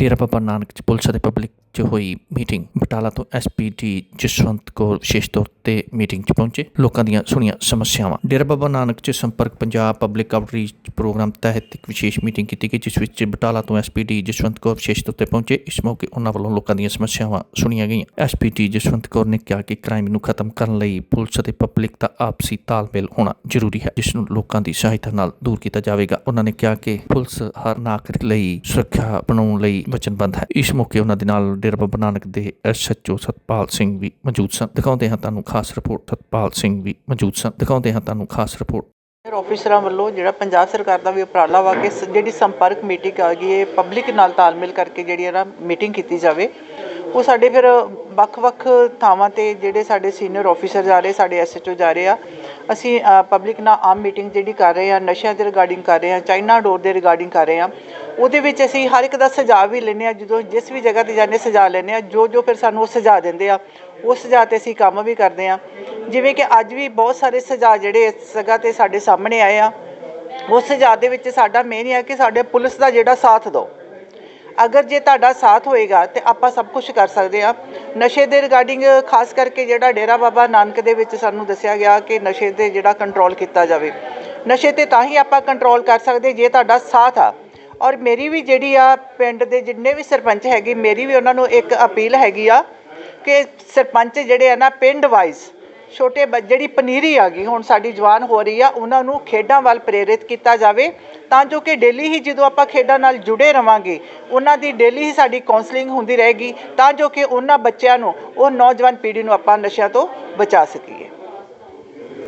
ਡੇਰਾ ਬਾਬਾ ਨਾਨਕ ਚ ਪੁਲਿਸ ਅਤੇ ਪਬਲਿਕ ਚ ਹੋਈ ਮੀਟਿੰਗ ਬਟਾਲਾ ਤੋਂ ਐਸਪੀਡੀ ਜਸਵੰਤ ਕੌਰ ਵਿਸ਼ੇਸ਼ ਤੌਰ ਤੇ ਮੀਟਿੰਗ ਚ ਪਹੁੰਚੇ ਲੋਕਾਂ ਦੀਆਂ ਸੁਣੀਆਂ ਸਮੱਸਿਆਵਾਂ ਡੇਰਾ ਬਾਬਾ ਨਾਨਕ ਚ ਸੰਪਰਕ ਪੰਜਾਬ ਪਬਲਿਕ ਆਊਟਰੀਚ ਪ੍ਰੋਗਰਾਮ ਤਹਿਤ ਇੱਕ ਵਿਸ਼ੇਸ਼ ਮੀਟਿੰਗ ਕੀਤੀ ਗਈ ਜਿਸ ਵਿੱਚ ਬਟਾਲਾ ਤੋਂ ਐਸਪੀਡੀ ਜਸਵੰਤ ਕੌਰ ਵਿਸ਼ੇਸ਼ ਤੌਰ ਤੇ ਪਹੁੰਚੇ ਇਸ ਮੌਕੇ ਉਹਨਾਂ ਵੱਲੋਂ ਲੋਕਾਂ ਦੀਆਂ ਸਮੱਸਿਆਵਾਂ ਸੁਣੀਆਂ ਗਈਆਂ ਐਸਪੀਡੀ ਜਸਵੰਤ ਕੌਰ ਨੇ ਕਿਹਾ ਕਿ ਕ੍ਰਾਈਮ ਨੂੰ ਖਤਮ ਕਰਨ ਲਈ ਪੁਲਿਸ ਅਤੇ ਪਬਲਿਕ ਦਾ ਆਪਸੀ ਤਾਲਮੇਲ ਹੋਣਾ ਜ਼ਰੂਰੀ ਹੈ ਜਿਸ ਨੂੰ ਲੋਕਾਂ ਦੀ ਸਹਾਇਤਾ ਨਾਲ ਦੂਰ ਕੀਤਾ ਜਾਵੇਗਾ ਉਹਨਾਂ ਨੇ ਕਿਹਾ ਕਿ ਪੁਲਿਸ ਹਰ ਨਾਗਰਿਕ ਲਈ ਸੁਰੱਖਿਆ ਬਣਾਉਣ ਲਈ ਵਚਨਬੱਧ ਹੈ। ਇਸ ਮੌਕੇ ਉਹਨਾਂ ਦੇ ਨਾਲ ਡੇਰਾ ਬਾਬਾ ਨਾਨਕ ਦੇ ਐਸਐਚਓ ਸਤਪਾਲ ਸਿੰਘ ਵੀ ਮੌਜੂਦ ਸਨ। ਦਿਖਾਉਂਦੇ ਹਾਂ ਤੁਹਾਨੂੰ ਖਾਸ ਰਿਪੋਰਟ। ਸਤਪਾਲ ਸਿੰਘ ਵੀ ਮੌਜੂਦ ਸਨ। ਦਿਖਾਉਂਦੇ ਹਾਂ ਤੁਹਾਨੂੰ ਖਾਸ ਰਿਪੋਰਟ। ਸਰ ਆਫੀਸਰਾਂ ਵੱਲੋਂ ਜਿਹੜਾ ਪੰਜਾਬ ਸਰਕਾਰ ਦਾ ਵੀ ਉਪਰਾਲਾ ਵਾ ਕਿ ਜਿਹੜੀ ਸੰਪਰਕ ਮੀਟਿੰਗ ਆ ਗਈ ਹੈ ਪਬਲਿਕ ਨਾਲ ਤਾਲਮੇਲ ਕਰਕੇ ਜਿਹੜੀ ਹੈ ਨਾ ਮੀਟਿੰਗ ਕੀਤੀ ਜਾਵੇ, ਉਹ ਸਾਡੇ ਫਿਰ ਵੱਖ-ਵੱਖ ਥਾਵਾਂ ਤੇ ਜਿਹੜੇ ਸਾਡੇ ਸੀਨੀਅਰ ਆਫੀਸਰ ਜਾ ਰਹੇ, ਸਾਡੇ ਐਸਐਚਓ ਜਾ ਰਹੇ ਆ ਅਸੀਂ ਪਬਲਿਕ ਨਾਲ ਆਮ ਮੀਟਿੰਗ ਜਿਹੜੀ ਕਰ ਰਹੇ ਆ ਨਸ਼ਿਆਂ ਦੇ ਰਿਗਾਰਡਿੰਗ ਕਰ ਰਹੇ ਆ ਚਾਈਨਾ ਡੋਰ ਦੇ ਰਿਗਾਰਡਿੰਗ ਕਰ ਰਹੇ ਆ ਉਹਦੇ ਵਿੱਚ ਅਸੀਂ ਹਰ ਇੱਕ ਦਾ ਸੁਝਾਅ ਵੀ ਲੈਂਦੇ ਆ ਜਦੋਂ ਜਿਸ ਵੀ ਜਗ੍ਹਾ ਤੇ ਜਾਂਦੇ ਸੁਝਾਅ ਲੈਂਦੇ ਆ ਜੋ ਜੋ ਫਿਰ ਸਾਨੂੰ ਉਹ ਸੁਝਾਅ ਦਿੰਦੇ ਆ ਉਸ ਸੁਝਾਅ ਤੇ ਅਸੀਂ ਕੰਮ ਵੀ ਕਰਦੇ ਆ ਜਿਵੇਂ ਕਿ ਅੱਜ ਵੀ ਬਹੁਤ ਸਾਰੇ ਸੁਝਾਅ ਜਿਹੜੇ ਇਸ ਜਗ੍ਹਾ ਤੇ ਸਾਡੇ ਸਾਹਮਣੇ ਆਏ ਆ, ਉਸ ਸੁਝਾਅ ਦੇ ਵਿੱਚ ਸਾਡਾ ਮੇਨ ਇਹ ਹੈ ਕਿ ਸਾਡੇ ਪੁਲਿਸ ਦਾ ਜਿਹੜਾ ਸਾਥ ਦਿਓ। ਅਗਰ ਜੇ ਤੁਹਾਡਾ ਸਾਥ ਹੋਏਗਾ ਤੇ ਆਪਾਂ ਸਭ ਕੁਝ ਕਰ ਸਕਦੇ ਆ ਨਸ਼ੇ ਦੇ ਰਿਗਾਰਡਿੰਗ ਖਾਸ ਕਰਕੇ ਜਿਹੜਾ ਡੇਰਾ ਬਾਬਾ ਨਾਨਕ ਦੇ ਵਿੱਚ ਸਾਨੂੰ ਦੱਸਿਆ ਗਿਆ ਕਿ ਨਸ਼ੇ ਤੇ ਜਿਹੜਾ ਕੰਟਰੋਲ ਕੀਤਾ ਜਾਵੇ। ਨਸ਼ੇ ਤੇ ਤਾਂ ਹੀ ਆਪਾਂ ਕੰਟਰੋਲ ਕਰ ਸਕਦੇ ਜੇ ਤੁਹਾਡਾ ਸਾਥ ਆ। ਔਰ ਮੇਰੀ ਵੀ ਜਿਹੜੀ ਆ ਪਿੰਡ ਦੇ ਜਿੰਨੇ ਵੀ ਸਰਪੰਚ ਹੈਗੇ, ਮੇਰੀ ਵੀ ਉਹਨਾਂ ਨੂੰ ਇੱਕ ਅਪੀਲ ਹੈਗੀ ਆ ਕਿ ਸਰਪੰਚ ਜਿਹੜੇ ਆ ਨਾ ਪਿੰਡ ਵਾਈਜ਼ ਛੋਟੇ ਬੱਚ- ਜਿਹੜੀ ਪਨੀਰੀ ਆ ਗਈ, ਹੁਣ ਸਾਡੀ ਜਵਾਨ ਹੋ ਰਹੀ ਆ, ਉਹਨਾਂ ਨੂੰ ਖੇਡਾਂ ਵੱਲ ਪ੍ਰੇਰਿਤ ਕੀਤਾ ਜਾਵੇ, ਤਾਂ ਜੋ ਕਿ ਡੇਲੀ ਹੀ ਜਦੋਂ ਆਪਾਂ ਖੇਡਾਂ ਨਾਲ ਜੁੜੇ ਰਵਾਂਗੇ, ਉਹਨਾਂ ਦੀ ਡੇਲੀ ਹੀ ਸਾਡੀ ਕਾਉਂਸਲਿੰਗ ਹੁੰਦੀ ਰਹੇਗੀ, ਤਾਂ ਜੋ ਕਿ ਉਹਨਾਂ ਬੱਚਿਆਂ ਨੂੰ, ਉਹ ਨੌਜਵਾਨ ਪੀੜ੍ਹੀ ਨੂੰ ਆਪਾਂ ਨਸ਼ਿਆਂ ਤੋਂ ਬਚਾ ਸਕੀਏ।